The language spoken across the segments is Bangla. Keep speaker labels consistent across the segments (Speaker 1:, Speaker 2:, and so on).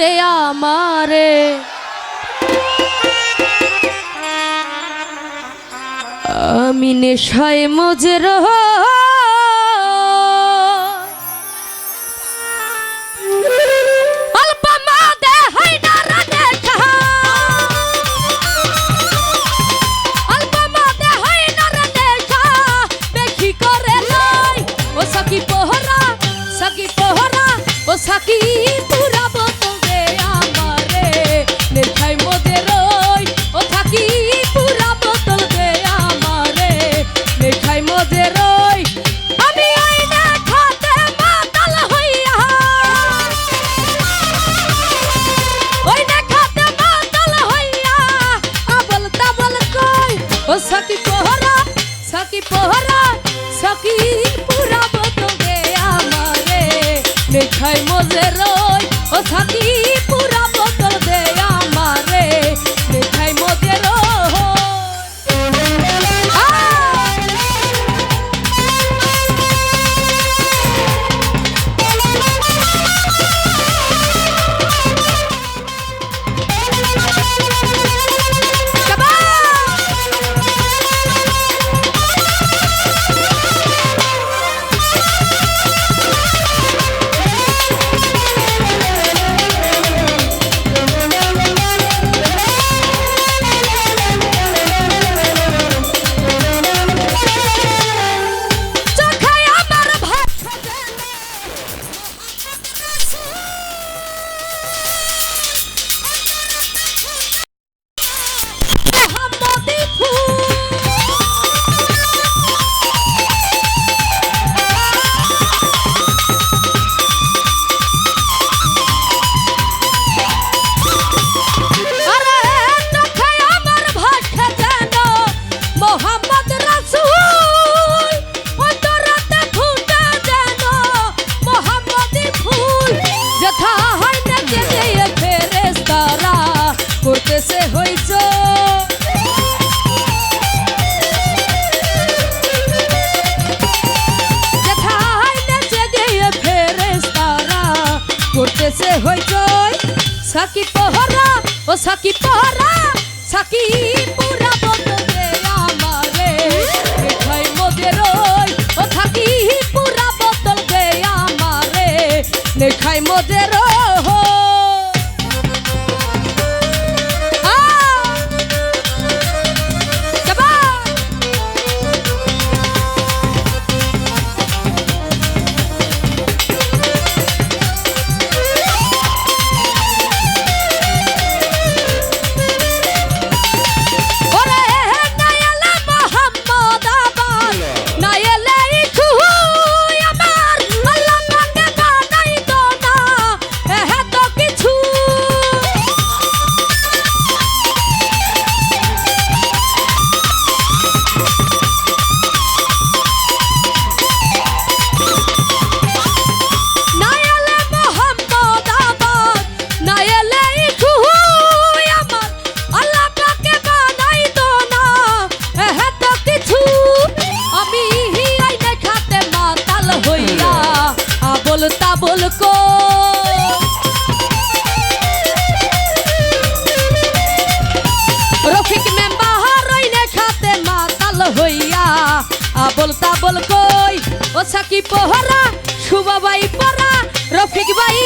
Speaker 1: দেয়া মারে। আমি নেশায় মজে রহা সখি পোহরা সখি পোহরা সখি পুরাবো তোকে আমারে। নেছাই মজে রই ও সখী হইচই। সাকি পহরা ও সাকি পহরা সাকি পুরা বন্ধ দে আমারে মিঠাই মোদের ওই। ও থাকি পুরা বদল দে আমারে নেখাই মোদের ওই। প্রহরা শুভা বাই পরা রফিক বাই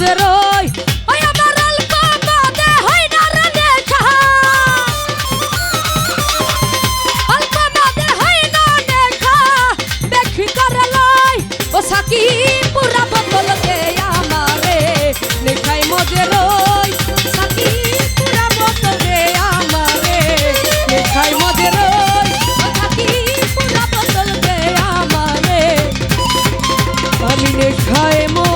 Speaker 1: যে রই। ওই আমার অল্প মদে হই না রে দেখা অল্প মদে হই না দেখা দেখি করে লই, ও সাকি পুরা বদল দে আমারে। লেখাই মজে রই, সাকি পুরা বদল দে আমারে। লেখাই মজে রই খায় মো